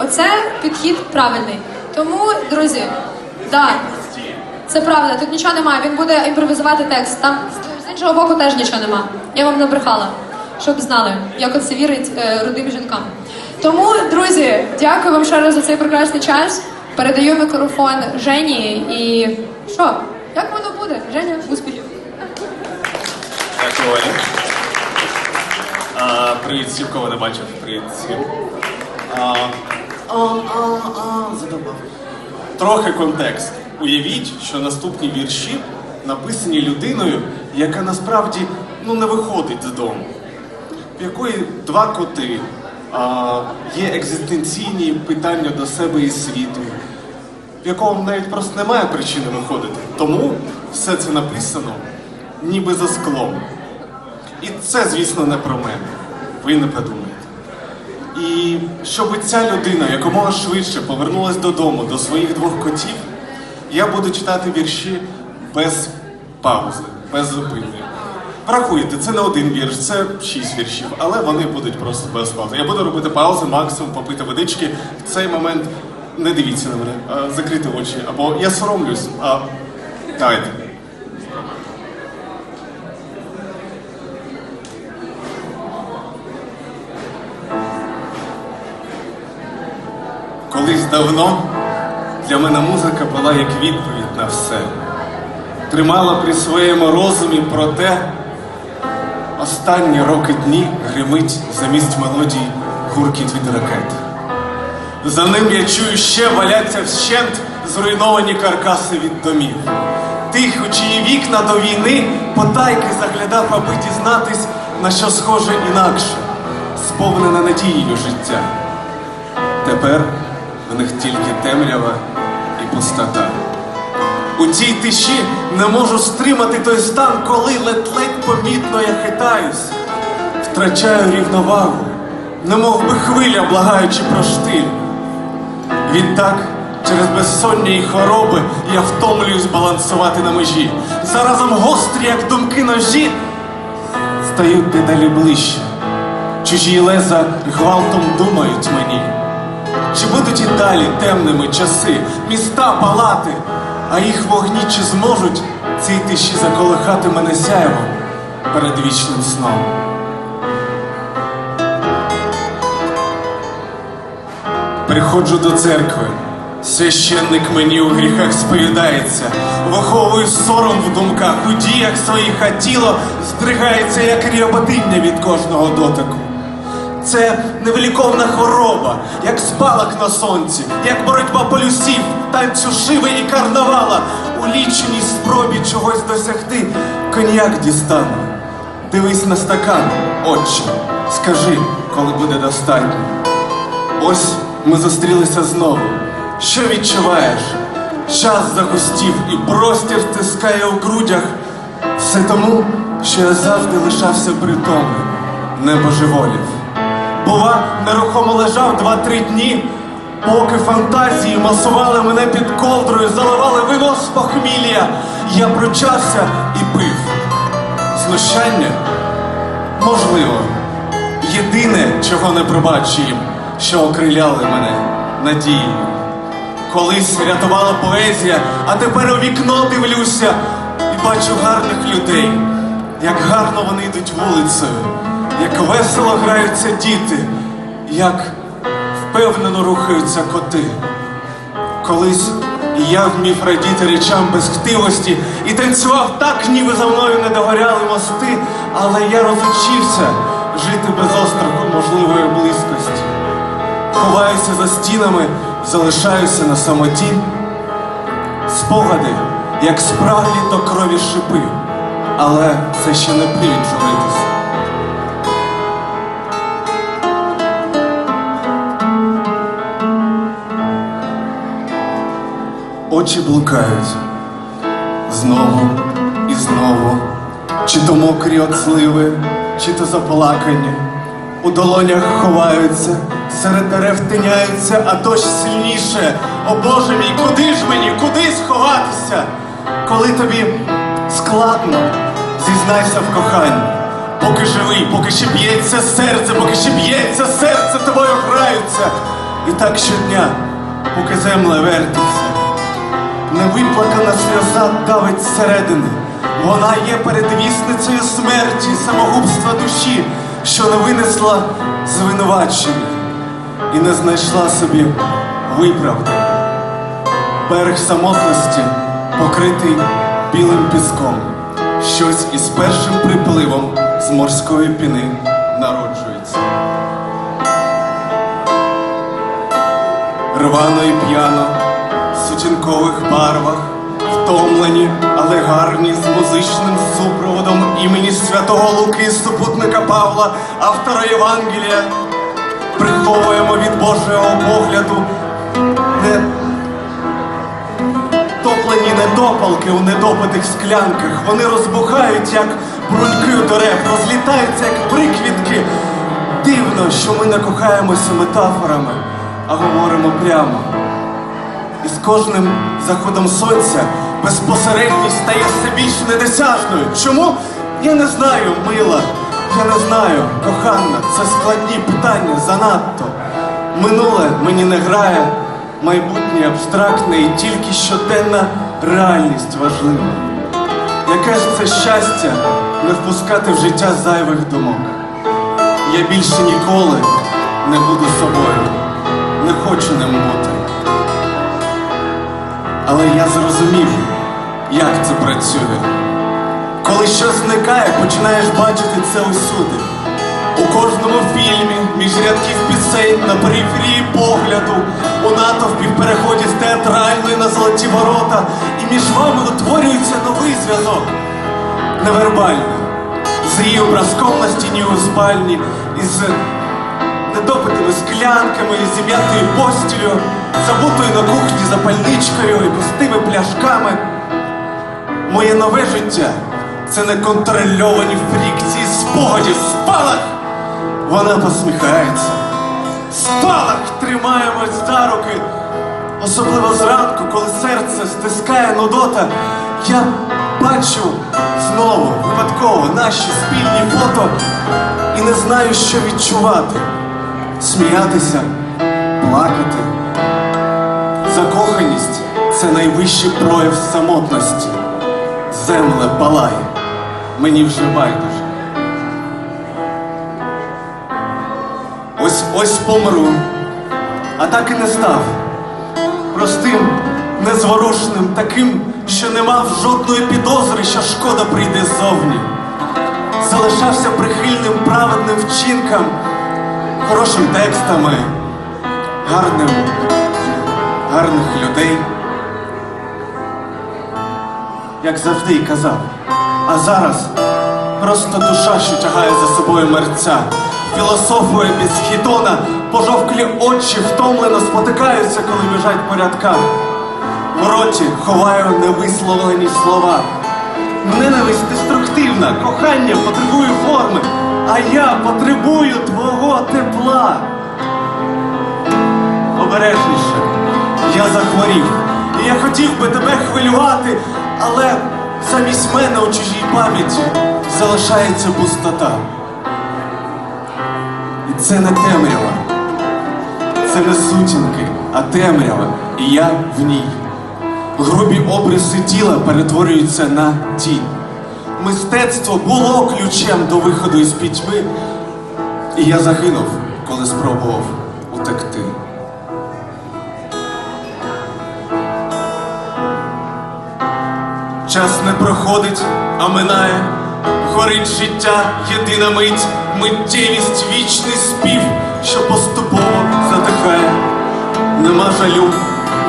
Оце підхід правильний. Тому, друзі, да, це правда, тут нічого немає. Він буде імпровізувати текст. Там з- іншого боку теж нічого нема. Я вам набрехала, щоб знали, як оце вірить е, рудим жінкам. Тому, друзі, дякую вам ще раз за цей прекрасний час. Передаю мікрофон Жені і що? Як воно буде? Женя, успіхів. Дякую. Привіт всім, кого не бачив. Привіт всім. Трохи контекст. Уявіть, що наступні вірші написані людиною, яка насправді ну, не виходить з дому. В якої два коти, а, є екзистенційні питання до себе і світу, в якому навіть просто немає причини виходити. Тому все це написано ніби за склом. І це, звісно, не про мене. Ви не подумайте. І щоб ця людина якомога швидше повернулась додому до своїх двох котів, я буду читати вірші без паузи, без зупинки. Рахуйте, це не один вірш, це шість віршів, але вони будуть просто без паузи. Я буду робити паузи, максимум попити водички. В цей момент не дивіться на мене, закрити очі. Або я соромлюсь. А... Давайте. Давно для мене музика була як відповідь на все. Тримала при своєму розумі проте останні роки дні гримить замість мелодій гуркіт від ракет. За ним я чую ще валяться вщент зруйновані каркаси від домів. Тих, у чиї вікна до війни потайки заглядав, аби дізнатись, на що схоже інакше, сповнене надією життя. Тепер в них тільки темрява і пустота. У цій тиші не можу стримати той стан, коли ледь-ледь помітно я хитаюсь, втрачаю рівновагу, немов би хвиля, благаючи про штиль. Відтак, через безсоння і хвороби я втомлююсь балансувати на межі. Заразом гострі, як думки ножі, стають дедалі ближче. Чужі леза гвалтом думають мені. Чи будуть і далі темними часи, міста палати, а їх вогні чи зможуть? Цій тиші заколихати мене сяєвом перед вічним сном? Приходжу до церкви, священник мені у гріхах сповідається, виховую сором в думках, у діях своїх, а тіло здригається, як ріоботиння від кожного дотику. Це невиліковна хвороба, як спалах на сонці, як боротьба полюсів, танцю шиви і карнавала. У ліченій спробі чогось досягти, коньяк дістану. Дивись на стакан, отче, скажи, коли буде достатньо. Ось ми зустрілися знову. Що відчуваєш? Час загустів і простір стискає у грудях. Все тому, що я завжди лишався притомним, не божеволів. Бува, нерухомо лежав два-три дні, поки фантазії масували мене під ковдрою, заливали вино з похмілля. Я пручався і пив. Знущання? Можливо. Єдине, чого не пробачу їм, що окриляли мене надією. Колись рятувала поезія, а тепер у вікно дивлюся і бачу гарних людей, як гарно вони йдуть вулицею, як весело граються діти, як впевнено рухаються коти. Колись я вмів радіти речам без хтивості і танцював так, ніби за мною не догоряли мости, але я розучився жити без остраху можливої близькості. Ховаюся за стінами, залишаюся на самоті. Спогади, як спраглі до крові шипи, але це ще не привід журитися. Очі блукають знову і знову, чи то мокрі от сливи, чи то заплакані. У долонях ховаються, серед дерев тиняються, а дощ сильніше. О Боже мій, куди ж мені, куди сховатися? Коли тобі складно, зізнайся в коханні. Поки живий, поки ще б'ється серце, поки ще б'ється серце, тобою граються. І так щодня, поки земля вертиться. Невиплакана сльоза давить зсередини. Вона є передвісницею смерті, самогубства душі, що не винесла звинувачення і не знайшла собі виправдання. Берег самотності покритий білим піском. Щось із першим припливом з морської піни народжується. Рвано і п'яно, сутінкових барвах, втомлені, але гарні з музичним супроводом імені святого Луки, супутника Павла, автора Євангелія, приховуємо від Божого погляду не топлені недопалки у недопитих склянках. Вони розбухають, як бруньки у дерев, розлітаються, як приквітки. Дивно, що ми не кохаємося метафорами, а говоримо прямо. І з кожним заходом сонця безпосередність стає все більш недосяжною. Чому? Я не знаю, мила. Я не знаю, кохана. Це складні питання занадто. Минуле мені не грає, майбутнє абстрактне і тільки щоденна реальність важлива. Яке ж це щастя не впускати в життя зайвих думок. Я більше ніколи не буду собою, не хочу ним бути. Але я зрозумів, як це працює. Коли щось зникає, починаєш бачити це усюди. У кожному фільмі, між рядків пісень, на периферії погляду, у натовпі в переході з театральної на золоті ворота, і між вами утворюється новий зв'язок. Невербальний. З її образком на стіні у спальні, із недопитими склянками, із зім'ятою постілю, забутою на кухні запальничкою і пустими пляшками. Моє нове життя це неконтрольовані фрікції спогадів, спалах. Вона посміхається. Спалах тримаємось за руки. Особливо зранку, коли серце стискає нудота, я бачу знову випадково наші спільні фото і не знаю, що відчувати. Сміятися, плакати. Закоханість це найвищий прояв самотності. Земле палає, мені вже байдуже. Ось ось помру, а так і не став. Простим, незворушним, таким, що не мав жодної підозри, що шкода прийде ззовні. Залишався прихильним праведним вчинкам, хорошим текстами, гарним, гарних людей як завжди і казав. А зараз просто душа, що тягає за собою мерця. Філософує без хітона, пожовклі очі втомлено спотикаються, коли біжать по рядках. В роті ховаю невисловлені слова. Ненависть деструктивна, кохання потребує форми, а я потребую твого тепла. Обережніше, я захворів. І я хотів би тебе хвилювати, але замість мене у чужій пам'яті залишається пустота. І це не темрява, це не сутінки, а темрява, і я в ній. Грубі обриси тіла перетворюються на тінь. Мистецтво було ключем до виходу із пітьми, і я загинув, коли спробував утекти. Час не проходить, а минає, горить життя, єдина мить, миттєвість, вічний спів, що поступово затихає. Нема жалю,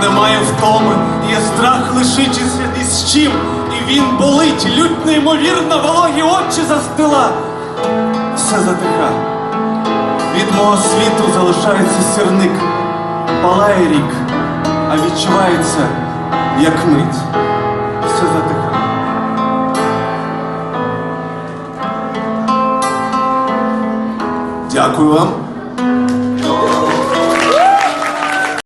немає втоми, є страх лишитися із чим, і він болить, лють неймовірно, вологі очі застила. Все затихає. Від мого світу залишається сірник, палає рік, а відчувається, як мить. Все затихає. Дякую вам.